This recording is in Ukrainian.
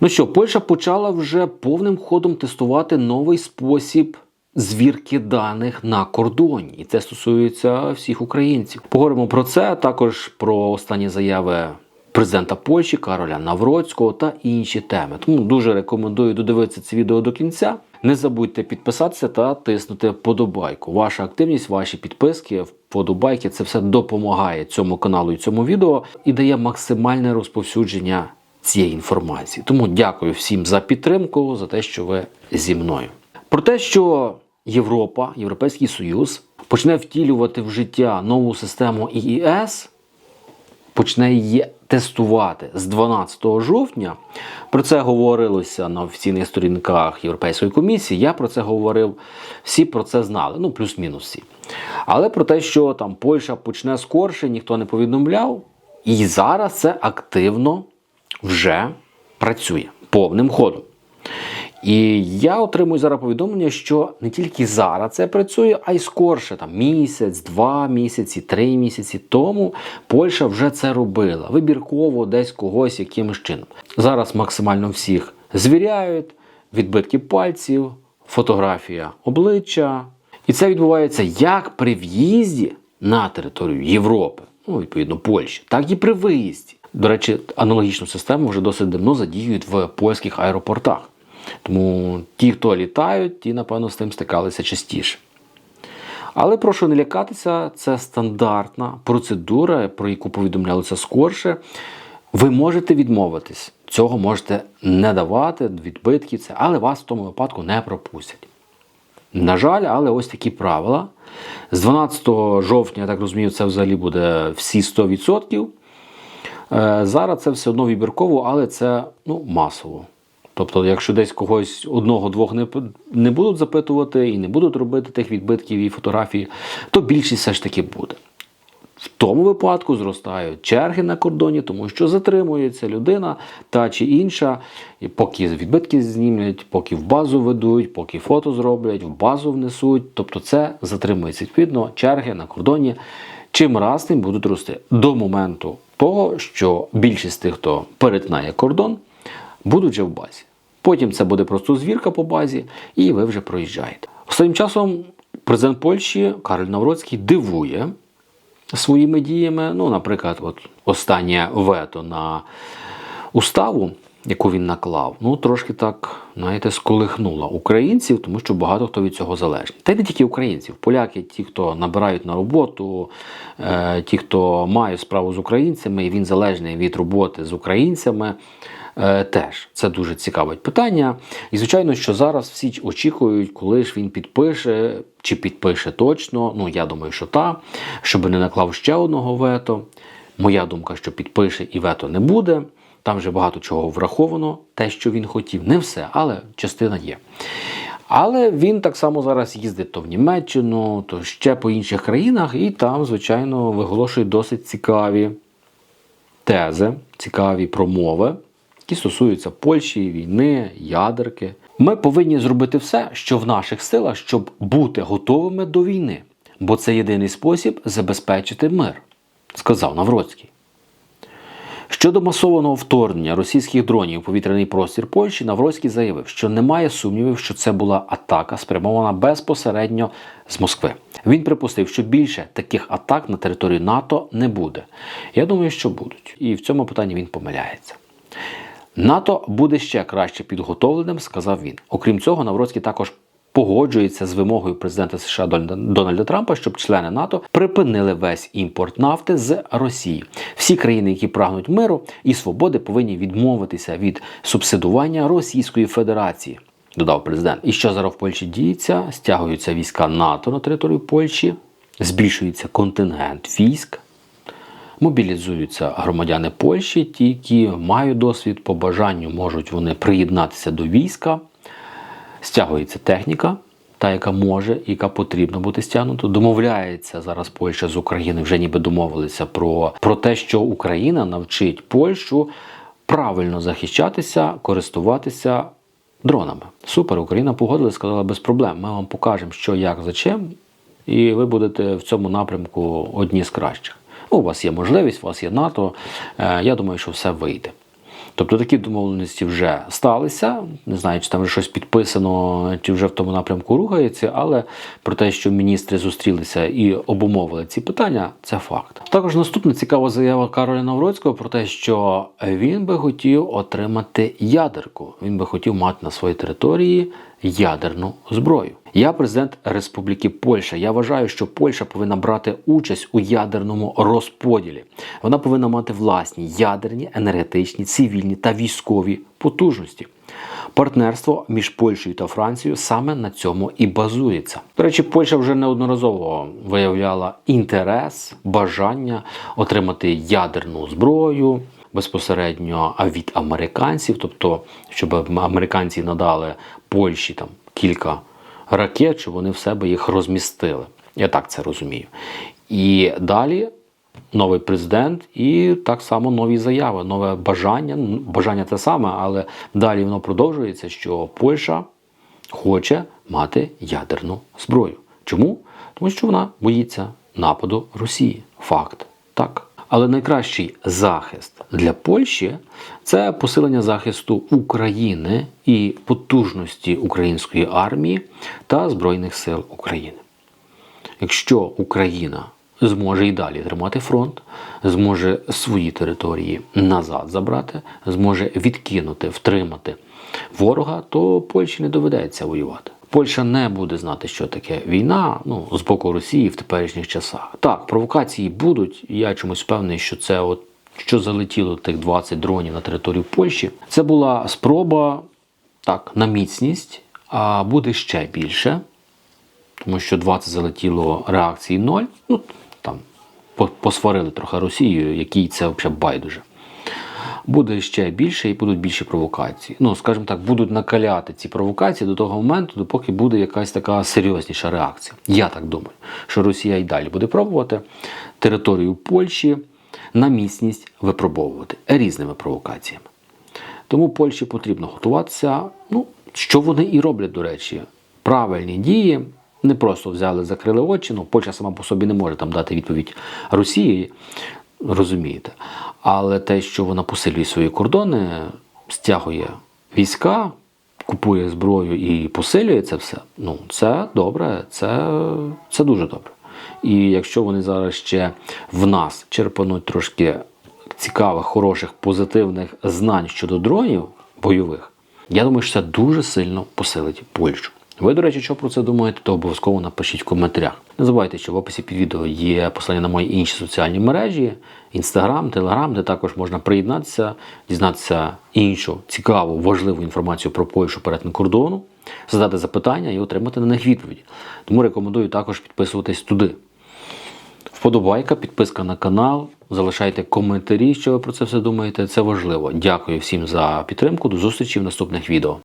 Ну що, Польща почала вже повним ходом тестувати новий спосіб звірки даних на кордоні, і це стосується всіх українців. Поговоримо про це, також про останні заяви президента Польщі Кароля Навроцького та інші теми. Тому дуже рекомендую додивитися це відео до кінця. Не забудьте підписатися та тиснути вподобайку. Ваша активність, ваші підписки, вподобайки це все допомагає цьому каналу і цьому відео і дає максимальне розповсюдження цієї інформації. Тому дякую всім за підтримку, за те, що ви зі мною. Про те, що Європа, Європейський Союз почне втілювати в життя нову систему ІІС, почне її тестувати з 12 жовтня. Про це говорилося на офіційних сторінках Європейської комісії. Я про це говорив, всі про це знали, ну плюс-мінус всі. Але про те, що там Польща почне скорше, ніхто не повідомляв. І зараз це активно вже працює повним ходом. І я отримую зараз повідомлення, що не тільки зараз це працює, а й скорше, там місяць, два місяці, три місяці тому Польща вже це робила. Вибірково десь когось якимось чином. Зараз максимально всіх звіряють, відбитки пальців, фотографія обличчя. І це відбувається як при в'їзді на територію Європи, ну, відповідно, Польщі, так і при виїзді. До речі, аналогічну систему вже досить давно задіюють в польських аеропортах. Тому ті, хто літають, ті, напевно, з тим стикалися частіше. Але прошу не лякатися, це стандартна процедура, про яку повідомлялося скорше. Ви можете відмовитись, цього можете не давати, відбитки, це, але вас в тому випадку не пропустять. На жаль, але ось такі правила. З 12 жовтня, я так розумію, це взагалі буде всі 100%. Е, Зараз це все одно вибірково, але це ну, масово. Тобто, якщо десь когось одного-двох не, не будуть запитувати і не будуть робити тих відбитків і фотографій, то більшість все ж таки буде. В тому випадку зростають черги на кордоні, тому що затримується людина та чи інша, і поки відбитки знімлять, поки в базу ведуть, поки фото зроблять, в базу внесуть. Тобто це затримується відповідно черги на кордоні. Чим раз тим будуть рости до моменту того, що більшість тих, хто перетинає кордон, будуть вже в базі. Потім це буде просто звірка по базі, і ви вже проїжджаєте. Останнім часом президент Польщі Кароль Навроцький дивує своїми діями. Ну, наприклад, от останнє вето на уставу, яку він наклав, ну трошки так, знаєте, сколихнула українців, тому що багато хто від цього залежний. Та й не тільки українців, поляки, ті, хто набирають на роботу, е, ті, хто мають справу з українцями, і він залежний від роботи з українцями. Е, Теж це дуже цікаве питання. І звичайно, що зараз всі очікують, коли ж він підпише, чи підпише точно. Ну я думаю, що та, щоб не наклав ще одного вето. Моя думка, що підпише і вето не буде. Там вже багато чого враховано, те, що він хотів. Не все, але частина є. Але він так само зараз їздить то в Німеччину, то ще по інших країнах, і там, звичайно, виголошує досить цікаві тези, цікаві промови, які стосуються Польщі, війни, ядерки. Ми повинні зробити все, що в наших силах, щоб бути готовими до війни, бо це єдиний спосіб забезпечити мир, сказав Навроцький. Щодо масованого вторгнення російських дронів у повітряний простір Польщі, Навроцький заявив, що немає сумнівів, що це була атака, спрямована безпосередньо з Москви. Він припустив, що більше таких атак на території НАТО не буде. Я думаю, що будуть. І в цьому питанні він помиляється. НАТО буде ще краще підготовленим, сказав він. Окрім цього, Навроцький також погоджується з вимогою президента США Дональда Трампа, щоб члени НАТО припинили весь імпорт нафти з Росії. Всі країни, які прагнуть миру і свободи, повинні відмовитися від субсидування Російської Федерації. Додав президент. І що зараз в Польщі діється? Стягуються війська НАТО на територію Польщі, збільшується контингент військ. Мобілізуються громадяни Польщі, ті, які мають досвід, по бажанню можуть вони приєднатися до війська. Стягується техніка, та, яка може, яка потрібна бути стягнута. Домовляється зараз Польща з Україною, вже ніби домовилися про, про те, що Україна навчить Польщу правильно захищатися, користуватися дронами. Супер, Україна погодилась, сказала без проблем. Ми вам покажемо, що, як, за чим, і ви будете в цьому напрямку одні з кращих. Ну, у вас є можливість, у вас є НАТО. Е, Я думаю, що все вийде. Тобто такі домовленості вже сталися. Не знаю, чи там вже щось підписано, чи вже в тому напрямку рухається, але про те, що міністри зустрілися і обумовили ці питання, це факт. Також наступна цікава заява Кароля Навроцького про те, що він би хотів отримати ядерку. Він би хотів мати на своїй території ядерну зброю. Я президент Республіки Польща. Я вважаю, що Польща повинна брати участь у ядерному розподілі. Вона повинна мати власні ядерні, енергетичні, цивільні та військові потужності. Партнерство між Польщею та Францією саме на цьому і базується. До речі, Польща вже неодноразово виявляла інтерес, бажання отримати ядерну зброю безпосередньо від американців, тобто, щоб американці надали Польщі там кілька ракет, щоб вони в себе їх розмістили. Я так це розумію. І далі новий президент, і так само нові заяви, нове бажання. Бажання те саме, але далі воно продовжується, що Польща хоче мати ядерну зброю. Чому? Тому що вона боїться нападу Росії. Факт. Так. Але найкращий захист для Польщі це посилення захисту України і потужності української армії та Збройних сил України. Якщо Україна зможе і далі тримати фронт, зможе свої території назад забрати, зможе відкинути, втримати ворога, то Польщі не доведеться воювати. Польща не буде знати, що таке війна ну, з боку Росії в теперішніх часах. Так, провокації будуть. Я чомусь впевнений, що це от що залетіло тих 20 дронів на територію Польщі. Це була спроба так на міцність, а буде ще більше тому що 20 залетіло реакції 0. Ну, там посварили трохи Росію, якій це взагалі байдуже. Буде ще більше і будуть більші провокації. Ну, скажімо так, будуть накаляти ці провокації до того моменту, допоки буде якась така серйозніша реакція. Я так думаю, що Росія і далі буде пробувати територію Польщі на міцність випробовувати різними провокаціями. Тому Польщі потрібно готуватися. Ну, що вони і роблять, до речі, правильні дії. Не просто взяли, закрили очі. Ну, Польща сама по собі не може там дати відповідь Росії, розумієте. Але те, що вона посилює свої кордони, стягує війська, купує зброю і посилює це все, ну це добре, це, це дуже добре. І якщо вони зараз ще в нас черпануть трошки цікавих, хороших, позитивних знань щодо дронів бойових, я думаю, що це дуже сильно посилить Польщу. Ви, до речі, що про це думаєте, то обов'язково напишіть в коментарях. Не забувайте, що в описі під відео є посилання на мої інші соціальні мережі, інстаграм, телеграм, де також можна приєднатися, дізнатися іншу цікаву, важливу інформацію про Польщу перетин кордону, задати запитання і отримати на них відповіді. Тому рекомендую також підписуватись туди. Вподобайка, підписка на канал. Залишайте коментарі, що ви про це все думаєте. Це важливо. Дякую всім за підтримку. До зустрічі в наступних відео.